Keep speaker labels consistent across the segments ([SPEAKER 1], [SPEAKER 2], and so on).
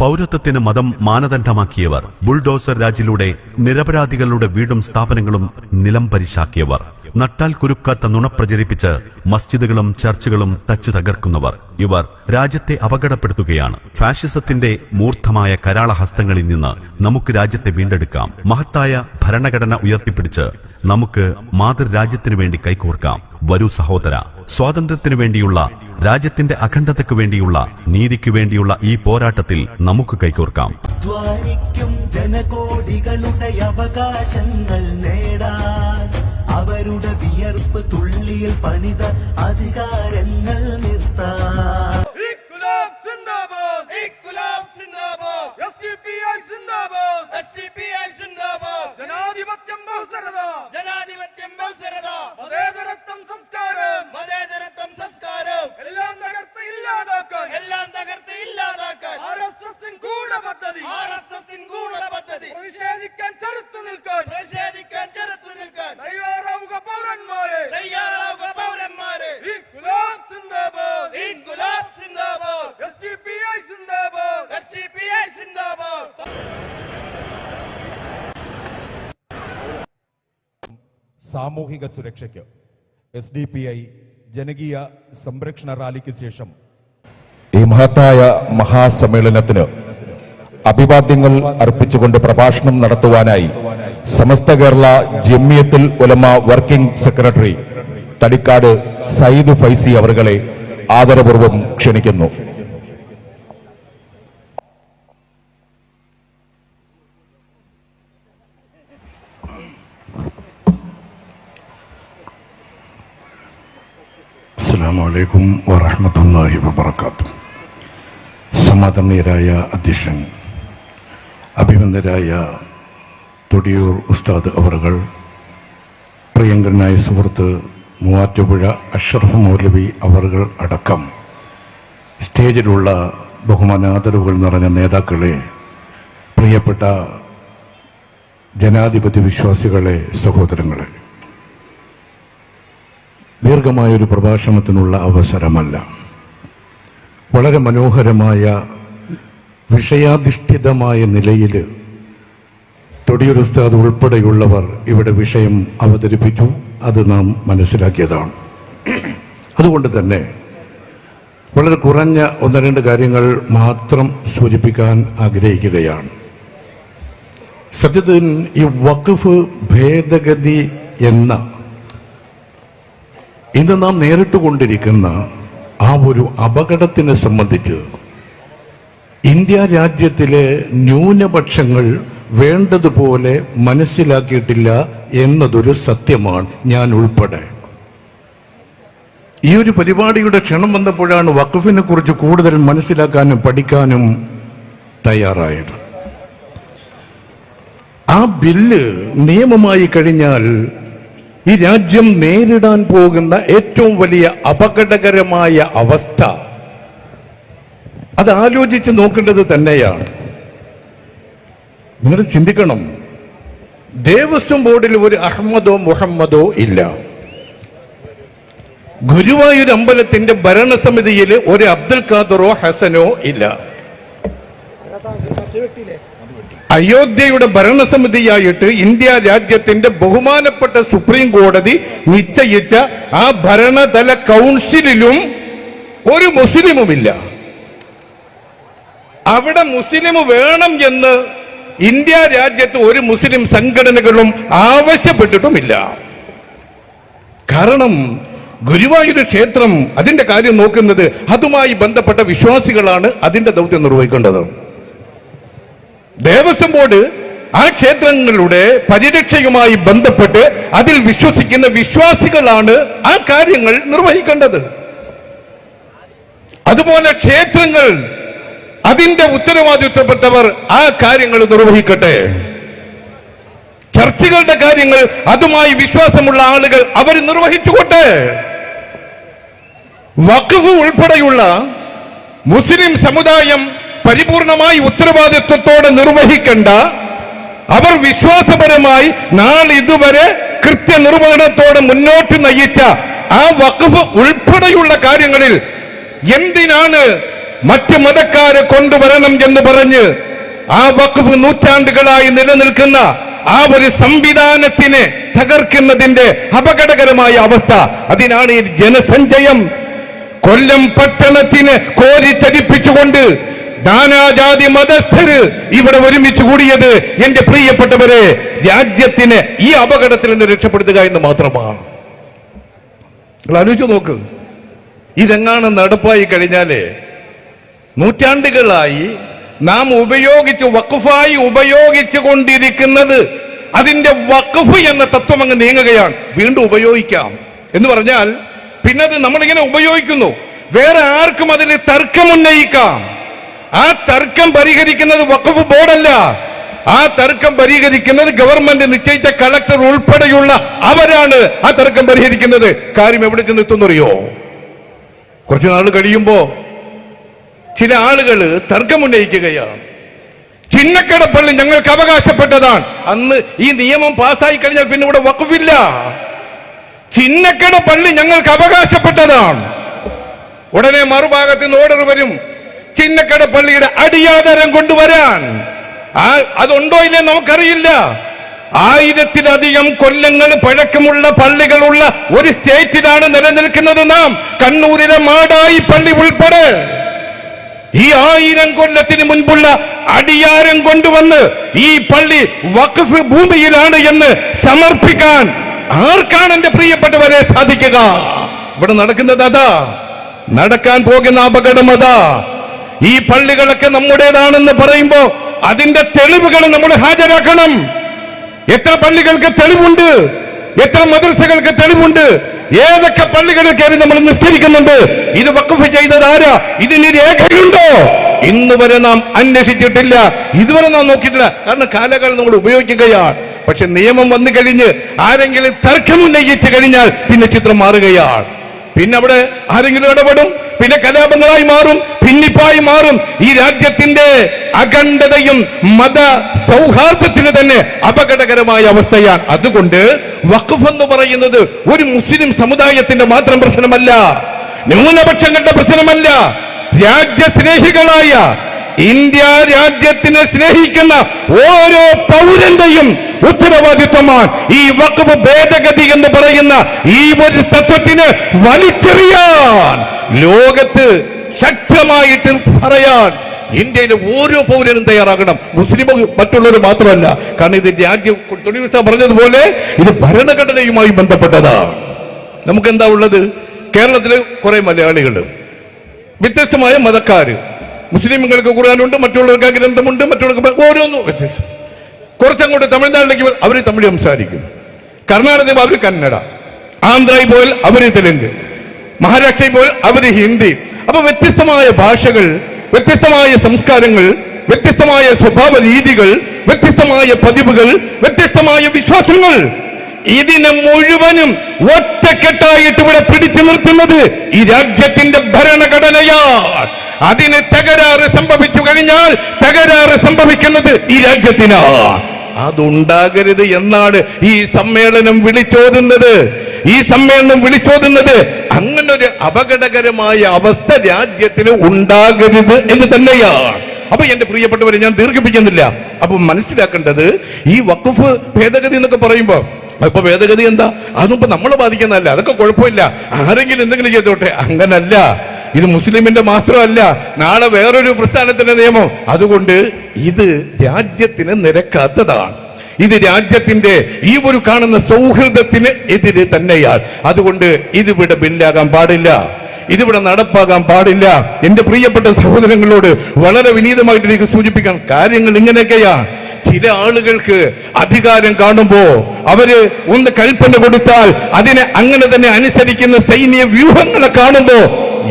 [SPEAKER 1] പൗരത്വത്തിന് മതം മാനദണ്ഡമാക്കിയവർ ബുൾഡോസർ രാജിലൂടെ നിരപരാധികളുടെ വീടും സ്ഥാപനങ്ങളും നിലം പരിശാക്കിയവർ നട്ടാൽ കുരുക്കാത്ത നുണ പ്രചരിപ്പിച്ച് മസ്ജിദുകളും ചർച്ചുകളും തച്ചു തകർക്കുന്നവർ ഇവർ രാജ്യത്തെ അപകടപ്പെടുത്തുകയാണ്. ഫാഷിസത്തിന്റെ മൂർദ്ധമായ കരാളഹസ്തങ്ങളിൽ നിന്ന് നമുക്ക് രാജ്യത്തെ വീണ്ടെടുക്കാം. മഹത്തായ ഭരണഘടന ഉയർത്തിപ്പിടിച്ച് നമുക്ക് മാതൃരാജ്യത്തിനു വേണ്ടി കൈകോർക്കാം. വരൂ സഹോദര സ്വാതന്ത്ര്യത്തിനു വേണ്ടിയുള്ള രാജ്യത്തിന്റെ അഖണ്ഡതയ്ക്കു വേണ്ടിയുള്ള നീതിക്കു വേണ്ടിയുള്ള ഈ പോരാട്ടത്തിൽ നമുക്ക് കൈകോർക്കാം.
[SPEAKER 2] ജനകോടികളുടെ അവകാശങ്ങൾ നേടാൻ അവരുടെ വിയർപ്പ് തുള്ളിയിൽ പണിത അധികാരങ്ങൾ നിർത്താൻ
[SPEAKER 3] സാമൂഹിക സുരക്ഷയ്ക്ക്. എസ് ഡി പി ഐ ജനകീയ സംരക്ഷണ റാലിക്ക് ശേഷം ഈ മഹത്തായ മഹാസമ്മേളനത്തിന് അഭിവാദ്യങ്ങൾ അർപ്പിച്ചുകൊണ്ട് പ്രഭാഷണം നടത്തുവാനായി സമസ്ത കേരള ജമ്മിയത്തിൽ ഉലമ വർക്കിംഗ് സെക്രട്ടറി തടിക്കാട് സയ്യിദ് ഫൈസി അവരെ ആദരപൂർവം ക്ഷണിക്കുന്നു.
[SPEAKER 4] അസ്സാം വലൈക്കും വറഹമത്തല്ലാഹി വബർക്കാത്തു സമാധാനീയരായ അധ്യക്ഷൻ അഭിനന്ദരായ തൊടിയൂർ ഉസ്താദ് അവറുകൾ പ്രിയങ്കരനായ സുഹൃത്ത് മൂവാറ്റുപുഴ അഷ്റഫ് മൗലവി അവറുകൾ അടക്കം സ്റ്റേജിലുള്ള ബഹുമാനാദരവുകൾ നിറഞ്ഞ നേതാക്കളെ പ്രിയപ്പെട്ട ജനാധിപത്യ വിശ്വാസികളെ സഹോദരങ്ങളെ ദീർഘമായൊരു പ്രഭാഷണത്തിനുള്ള അവസരമല്ല. വളരെ മനോഹരമായ വിഷയാധിഷ്ഠിതമായ നിലയിൽ തൊടിയുരുസ്താദ് ഉൾപ്പെടെയുള്ളവർ ഇവിടെ വിഷയം അവതരിപ്പിച്ചു. അത് നാം മനസ്സിലാക്കിയതാണ്. അതുകൊണ്ട് തന്നെ വളരെ കുറഞ്ഞ ഒന്ന് രണ്ട് കാര്യങ്ങൾ മാത്രം സൂചിപ്പിക്കാൻ ആഗ്രഹിക്കുകയാണ്. സത്യത്തിൽ ഈ വഖഫ് ഭേദഗതി എന്ന ഇന്ന് നാം നേരിട്ട് കൊണ്ടിരിക്കുന്ന ആ ഒരു അപകടത്തിനെ സംബന്ധിച്ച് ഇന്ത്യ രാജ്യത്തിലെ ന്യൂനപക്ഷങ്ങൾ വേണ്ടതുപോലെ മനസ്സിലാക്കിയിട്ടില്ല എന്നതൊരു സത്യമാണ് ഞാൻ ഉൾപ്പെടെ. ഈ ഒരു പരിപാടിയുടെ ക്ഷണം വന്നപ്പോഴാണ് വഖഫിനെ കുറിച്ച് കൂടുതൽ മനസ്സിലാക്കാനും പഠിക്കാനും തയ്യാറായത്. ആ ബില്ല് നിയമമായി കഴിഞ്ഞാൽ ഈ രാജ്യം നേരിടാൻ പോകുന്ന ഏറ്റവും വലിയ അപകടകരമായ അവസ്ഥ. അത് ആലോചിച്ച് നോക്കേണ്ടത് തന്നെയാണ്. നിങ്ങൾ ചിന്തിക്കണം. ദേവസ്വം ബോർഡിൽ ഒരു അഹമ്മദോ മുഹമ്മദോ ഇല്ല. ഗുരുവായൂർ അമ്പലത്തിന്റെ ഭരണസമിതിയിൽ ഒരു അബ്ദുൽ ഖാദറോ ഹസനോ ഇല്ല. അയോധ്യയുടെ ഭരണസമിതിയായിട്ട് ഇന്ത്യ രാജ്യത്തിന്റെ ബഹുമാനപ്പെട്ട സുപ്രീം കോടതി നിശ്ചയിച്ച ആ ഭരണതല കൗൺസിലിലും ഒരു മുസ്ലിമുമില്ല. അവിടെ മുസ്ലിം വേണം എന്ന് ഇന്ത്യ രാജ്യത്ത് ഒരു മുസ്ലിം സംഘടനകളും ആവശ്യപ്പെട്ടിട്ടുമില്ല. കാരണം ഗുരുവായൂർ ക്ഷേത്രം അതിന്റെ കാര്യം നോക്കുന്നത് അതുമായി ബന്ധപ്പെട്ട വിശ്വാസികളാണ് അതിന്റെ ദൗത്യം നിർവഹിക്കേണ്ടത്. ദേവസ്വം ബോർഡ് ആ ക്ഷേത്രങ്ങളുടെ പരിരക്ഷയുമായി ബന്ധപ്പെട്ട് അതിൽ വിശ്വസിക്കുന്ന വിശ്വാസികളാണ് ആ കാര്യങ്ങൾ നിർവഹിക്കേണ്ടത്. അതുപോലെ ക്ഷേത്രങ്ങൾ അതിന്റെ ഉത്തരവാദിത്വപ്പെട്ടവർ ആ കാര്യങ്ങൾ നിർവഹിക്കട്ടെ. ചർച്ചകളുടെ കാര്യങ്ങൾ അതുമായി വിശ്വാസമുള്ള ആളുകൾ അവർ നിർവഹിച്ചുകൊട്ടെ. വഖഫ് ഉൾപ്പെടെയുള്ള മുസ്ലിം സമുദായം പരിപൂർണമായി ഉത്തരവാദിത്വത്തോടെ നിർവഹിക്കേണ്ട അവർ വിശ്വാസപരമായി നാളെ ഇതുവരെ കൃത്യനിർവഹണത്തോടെ മുന്നോട്ട് നയിച്ച ആ വഖഫ് ഉൾപ്പെടെയുള്ള കാര്യങ്ങളിൽ എന്തിനാണ് മറ്റ് മതക്കാരെ കൊണ്ടുവരണം എന്ന് പറഞ്ഞ് ആ വഖഫ് നൂറ്റാണ്ടുകളായി നിലനിൽക്കുന്ന ആ ഒരു സംവിധാനത്തിനെ തകർക്കുന്നതിന്റെ അപകടകരമായ അവസ്ഥ. അതിനാണ് ഈ ജനസഞ്ചയം കൊല്ലം പട്ടണത്തിന് കോരിത്തരിപ്പിച്ചുകൊണ്ട് നാനാജാതി മതസ്ഥര് ഇവിടെ ഒരുമിച്ച് കൂടിയത് എന്റെ പ്രിയപ്പെട്ടവരെ രാജ്യത്തിന് ഈ അപകടത്തിൽ നിന്ന് രക്ഷപ്പെടുത്തുക എന്ന് മാത്രമാണ്. ആലോചിച്ചു നോക്ക്. ഇതെങ്ങാണ് നടപ്പായി കഴിഞ്ഞാൽ നൂറ്റാണ്ടുകളായി നാം ഉപയോഗിച്ച് വക്കുഫായി ഉപയോഗിച്ചു കൊണ്ടിരിക്കുന്നത് അതിന്റെ വക്കുഫ് എന്ന തത്വം അങ്ങ് നീങ്ങുകയാണ്. വീണ്ടും ഉപയോഗിക്കാം. എന്ന് പറഞ്ഞാൽ പിന്നെ അത് നമ്മളിങ്ങനെ ഉപയോഗിക്കുന്നു. വേറെ ആർക്കും അതിൽ തർക്കം ഉന്നയിക്കാം ആ തർക്കം പരിഹരിക്കുന്നത് വഖഫ് ബോർഡല്ല. ആ തർക്കം പരിഹരിക്കുന്നത് ഗവൺമെന്റ് നിശ്ചയിച്ച കളക്ടർ ഉൾപ്പെടെയുള്ള അവരാണ് ആ തർക്കം പരിഹരിക്കുന്നത്. കാര്യം എവിടെ ചെന്നെത്തുന്നറിയോ കുറച്ചു നാൾ കഴിയുമ്പോ ചില ആളുകൾ തർക്കമുന്നയിക്കുകയാണ് ചിന്നക്കടപ്പള്ളി ഞങ്ങൾക്ക് അവകാശപ്പെട്ടതാണ്. അന്ന് ഈ നിയമം പാസ്സായി കഴിഞ്ഞാൽ പിന്നെ ഇവിടെ വകുപ്പില്ല ചിന്നക്കട പള്ളി ഞങ്ങൾക്ക് അവകാശപ്പെട്ടതാണ്. ഉടനെ മറുഭാഗത്ത് നിന്ന് ഓർഡർ വരും. ചിന്നക്കട പള്ളിയുടെ അടിയാധാരം കൊണ്ടുവരാൻ. അതുണ്ടോ ഇല്ലേ നമുക്കറിയില്ല. ആയിരത്തിലധികം കൊല്ലങ്ങൾ പഴക്കമുള്ള പള്ളികളുള്ള ഒരു സ്റ്റേറ്റിലാണ് നിലനിൽക്കുന്നത് നാം. കണ്ണൂരിലെ മാടായി പള്ളി ഉൾപ്പെടെ. ഈ ആയിരം കൊല്ലത്തിന് മുൻപുള്ള അടിയാരം കൊണ്ടുവന്ന് ഈ പള്ളി വഖഫ് ഭൂമിയിലാണ് എന്ന് സമർപ്പിക്കാൻ ആർക്കാണ് എന്റെ പ്രിയപ്പെട്ടവരെ സാധിക്കുക? ഇവിടെ നടക്കുന്നത് അതാ. നടക്കാൻ പോകുന്ന അപകടം അതാ. ഈ പള്ളികളൊക്കെ നമ്മുടേതാണെന്ന് പറയുമ്പോ അതിന്റെ തെളിവുകൾ നമ്മൾ ഹാജരാക്കണം. എത്ര പള്ളികൾക്ക് തെളിവുണ്ട്? എത്ര മദ്രസകൾക്ക് തെളിവുണ്ട്? ഏതൊക്കെ പള്ളികളിൽ കയറി നമ്മൾ നിസ്കരിക്കുന്നുണ്ട്? ഇത് വഖഫ് ചെയ്തത് ആരാ? ഇതിന് രേഖയുണ്ടോ? ഇന്ന് വരെ നാം അന്വേഷിച്ചിട്ടില്ല. ഇതുവരെ നാം നോക്കിയിട്ടില്ല. കാരണം കാലകാലം നമ്മൾ ഉപയോഗിക്കുകയാണ്. പക്ഷെ നിയമം വന്നു കഴിഞ്ഞ് ആരെങ്കിലും തർക്കമുന്നയിച്ചു കഴിഞ്ഞാൽ പിന്നെ ചിത്രം മാറുകയാണ്. പിന്നെ അവിടെ ആരെങ്കിലും ഇടപെടും. പിന്നെ കലാപങ്ങളായി മാറും. ഭിന്നിപ്പായി മാറും. ഈ രാജ്യത്തിന്റെ അഖണ്ഡതയും മത സൗഹാർദ്ദത്തിന് തന്നെ അപകടകരമായ അവസ്ഥയാണ്. അതുകൊണ്ട് വഖഫ് എന്ന് പറയുന്നത് ഒരു മുസ്ലിം സമുദായത്തിന്റെ മാത്രം പ്രശ്നമല്ല. ന്യൂനപക്ഷങ്ങളുടെ പ്രശ്നമല്ല. രാജ്യസ്നേഹികളായ ഇന്ത്യ രാജ്യത്തിനെ സ്നേഹിക്കുന്ന ഓരോ പൗരന്റെയും ഉത്തരവാദിത്വമാണ് ഈ വഖഫ് ഭേദഗതി എന്ന് പറയുന്ന ഈ ഒരു തത്വത്തിന് വലിച്ചെറിയാൻ ലോകത്ത് ശക്തമായിട്ട് പറയാൻ ഇന്ത്യയിലെ ഓരോ പൗരനും തയ്യാറാകണം. മുസ്ലിം മറ്റുള്ളവർ മാത്രമല്ല. കാരണം ഇത് രാജ്യം തൊഴിൽ പറഞ്ഞതുപോലെ ഇത് ഭരണഘടനയുമായി ബന്ധപ്പെട്ടതാണ് നമുക്ക് എന്താ ഉള്ളത്? കേരളത്തിലെ കുറെ മലയാളികൾ വ്യത്യസ്തമായ മതക്കാര്. മുസ്ലിമുകൾക്ക് ഖുർആാനുണ്ട് മറ്റുള്ളവർക്ക് ഗ്രന്ഥമുണ്ട് മറ്റുള്ളവർക്ക് ഓരോന്നും വ്യത്യസ്തം. കുറച്ചങ്ങോട്ട് തമിഴ്നാട്ടിലേക്ക് അവർ തമിഴ് സംസാരിക്കും. കർണാടകയിൽ അവർ കന്നഡ. ആന്ധ്രയിൽ പോയാൽ അവർ തെലുങ്ക്. മഹാരാഷ്ട്രയിൽ പോയാൽ അവർ ഹിന്ദി. അപ്പൊ വ്യത്യസ്തമായ ഭാഷകൾ വ്യത്യസ്തമായ സംസ്കാരങ്ങൾ വ്യത്യസ്തമായ സ്വഭാവ രീതികൾ വ്യത്യസ്തമായ പതിവുകൾ വ്യത്യസ്തമായ വിശ്വാസങ്ങൾ. ഇതിനെ മുഴുവനും ഒറ്റക്കെട്ടായിട്ട് ഇവിടെ പിടിച്ചു നിർത്തുന്നത് ഈ രാജ്യത്തിന്റെ ഭരണഘടനയാ. അതിന് തകരാറ് സംഭവിച്ചു കഴിഞ്ഞാൽ തകരാറ് സംഭവിക്കുന്നത് ഈ രാജ്യത്തിനാ. അതുണ്ടാകരുത് എന്നാണ് ഈ സമ്മേളനം വിളിച്ചോതുന്നത്. ഈ സമ്മേളനം വിളിച്ചോതുന്നത് അങ്ങനെ ഒരു അപകടകരമായ അവസ്ഥ രാജ്യത്തിന് ഉണ്ടാകരുത് എന്ന് തന്നെയാണ്. അപ്പൊ എന്റെ പ്രിയപ്പെട്ടവരെ ഞാൻ ദീർഘിപ്പിക്കുന്നില്ല. അപ്പൊ മനസ്സിലാക്കേണ്ടത് ഈ വഖഫ് ഭേദഗതി എന്നൊക്കെ പറയുമ്പോ ഇപ്പൊ ഭേദഗതി എന്താ? അതിപ്പോ നമ്മളെ ബാധിക്കുന്നതല്ല. അതൊക്കെ കുഴപ്പമില്ല. ആരെങ്കിലും എന്തെങ്കിലും ചെയ്തോട്ടെ. അങ്ങനല്ല. ഇത് മുസ്ലിമിന്റെ മാത്രമല്ല. നാളെ വേറൊരു പ്രസ്ഥാനത്തിന്റെ നിയമം. അതുകൊണ്ട് ഇത് രാജ്യത്തിന് നിരക്കാത്തതാണ്. ഇത് രാജ്യത്തിന്റെ ഈ ഒരു കാണുന്ന സൗഹൃദത്തിന് എതിരെ തന്നെയാണ് അതുകൊണ്ട് ഇതിവിടെ ബില്ലാകാൻ പാടില്ല. ഇതിവിടെ നടപ്പാകാൻ പാടില്ല. എന്റെ പ്രിയപ്പെട്ട സഹോദരങ്ങളോട് വളരെ വിനീതമായിട്ട് എനിക്ക് സൂചിപ്പിക്കാൻ കാര്യങ്ങൾ ഇങ്ങനെയൊക്കെയാണ് ചില ആളുകൾക്ക് അധികാരം കാണുമ്പോ അവർ ഒന്ന് കൽപ്പന കൊടുത്താൽ അതിനെ അങ്ങനെ തന്നെ അനുസരിക്കുന്ന സൈന്യ വ്യൂഹങ്ങളെ കാണുമ്പോ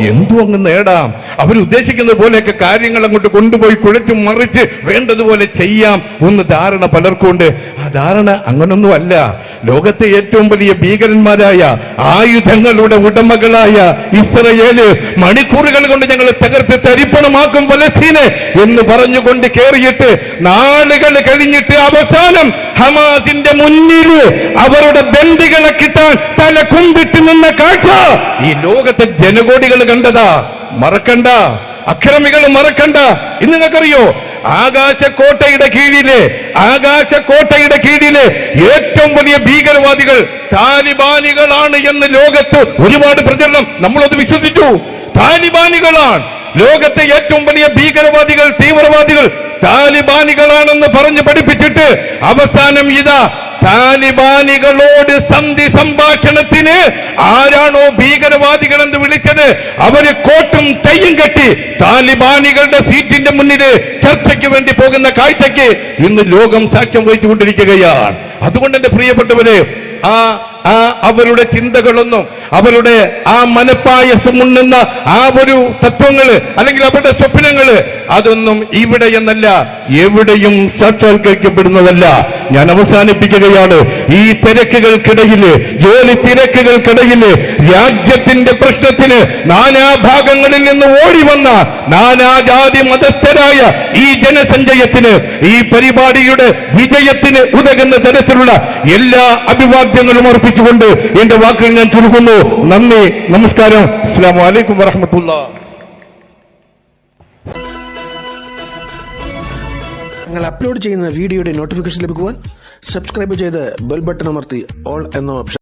[SPEAKER 4] എന്തു അങ്ങ് നേടാം? അവരുദ്ദേശിക്കുന്നത് പോലെയൊക്കെ കാര്യങ്ങൾ അങ്ങോട്ട് കൊണ്ടുപോയി കുഴച്ചു മറിച്ച് വേണ്ടതുപോലെ ചെയ്യാം. ഒന്ന് ധാരണ പലർക്കുണ്ട് ആ ധാരണ അങ്ങനൊന്നുമല്ല. ലോകത്തെ ഏറ്റവും വലിയ ഭീകരന്മാരായ ആയുധങ്ങളുടെ ഉടമകളായ ഇസ്രയേൽ മണിക്കൂറുകൾ കൊണ്ട് ഞങ്ങൾ തകർത്ത് തരിപ്പണമാക്കും പലസ്തീനെ എന്ന് പറഞ്ഞുകൊണ്ട് കേറിയിട്ട് നാളുകൾ കഴിഞ്ഞിട്ട് അവസാനം ഹമാസിന്റെ മുന്നിൽ അവരുടെ ബന്ദികളെ കിട്ടാൻ തല കുമ്പിട്ട് നിന്ന കാഴ്ച ഈ ലോകത്തെ ജനകോടികൾ കണ്ടതാ. മറക്കണ്ട. അക്രമികൾ മറക്കണ്ട. ഇന്ന് നിങ്ങൾക്കറിയോ? ആകാശക്കോട്ടയുടെ കീഴിലെ ആകാശക്കോട്ടയുടെ കീഴിലെ ഏറ്റവും വലിയ ഭീകരവാദികൾ താലിബാനികളാണ് എന്ന് ലോകത്ത് ഒരുപാട് പ്രചരണം. നമ്മളത് വിശ്വസിച്ചു. താലിബാനികളാണ്. ലോകത്തെ ഏറ്റവും വലിയ ഭീകരവാദികൾ തീവ്രവാദികൾ താലിബാനികളാണെന്ന് പറഞ്ഞ് പഠിപ്പിച്ചിട്ട് അവസാനം ഇതാ താലിബാനികളോട് സന്ധി സംഭാഷണത്തിന് ആരാണോ ഭീകരവാദികൾ എന്ന് വിളിച്ചത് അവർ കോട്ടും തയ്യും കെട്ടി താലിബാനികളുടെ സീറ്റിന്റെ മുന്നിൽ ചർച്ചയ്ക്ക് വേണ്ടി പോകുന്ന കാഴ്ചയ്ക്ക് ഇന്ന് ലോകം സാക്ഷ്യം വഹിച്ചുകൊണ്ടിരിക്കുകയാണ്. അതുകൊണ്ട് എന്റെ പ്രിയപ്പെട്ടവര് ആ ആ അവരുടെ ചിന്തകളൊന്നും അവരുടെ ആ മനപ്പായസം ഉണ്ണുന്ന ആ ഒരു തത്വങ്ങൾ അല്ലെങ്കിൽ അവരുടെ സ്വപ്നങ്ങൾ അതൊന്നും ഇവിടെ എന്നല്ല എവിടെയും സാക്ഷാത്കരിക്കപ്പെടുന്നതല്ല. ഞാൻ അവസാനിപ്പിക്കുകയാണ്. ഈ തിരക്കുകൾക്കിടയിൽ ജോലി തിരക്കുകൾക്കിടയിൽ രാജ്യത്തിന്റെ പ്രശ്നത്തിന് നാനാഭാഗങ്ങളിൽ നിന്ന് ഓടി വന്ന നാനാജാതി മതസ്ഥരായ ഈ ജനസഞ്ചയത്തിന് ഈ പരിപാടിയുടെ വിജയത്തിന് ഉതകുന്ന തരത്തിലുള്ള എല്ലാ അഭിവാദ്യങ്ങളും അർപ്പിച്ചുകൊണ്ട് എന്റെ വാക്കുകൾ ഞാൻ ചുരുക്കുന്നു നന്ദി നമസ്കാരം. അസ്സാം വലൈക്കും വറഹമത്തുള്ള.
[SPEAKER 5] ഞങ്ങൾ അപ്ലോഡ് ചെയ്യുന്ന വീഡിയോയുടെ നോട്ടിഫിക്കേഷൻ ലഭിക്കുവാൻ സബ്സ്ക്രൈബ് ചെയ്ത് ബെൽ ബട്ടൺ അമർത്തി. ഓൾ എന്ന ഓപ്ഷൻ